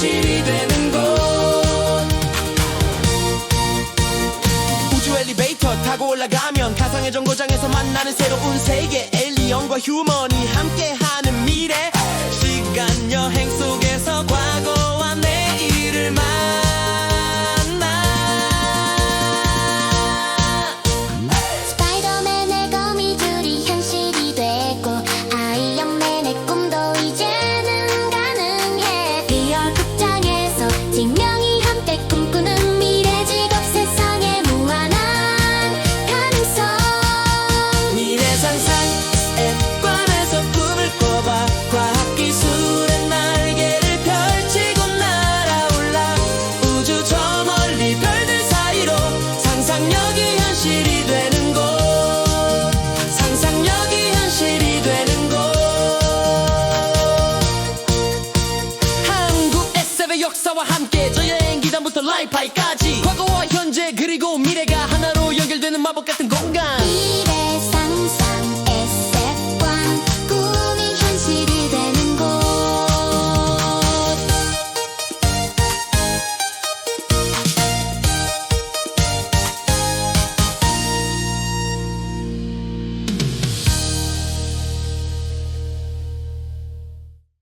현실이 되는 곳. 우주 엘리베이터 타고 올라가면 가상의 정거장에서 만나는 새로운 세계 엘리언과 휴먼이 함께하는 미래. 시간 여행 속 라이파이까지. 과거와 현재 그리고 미래.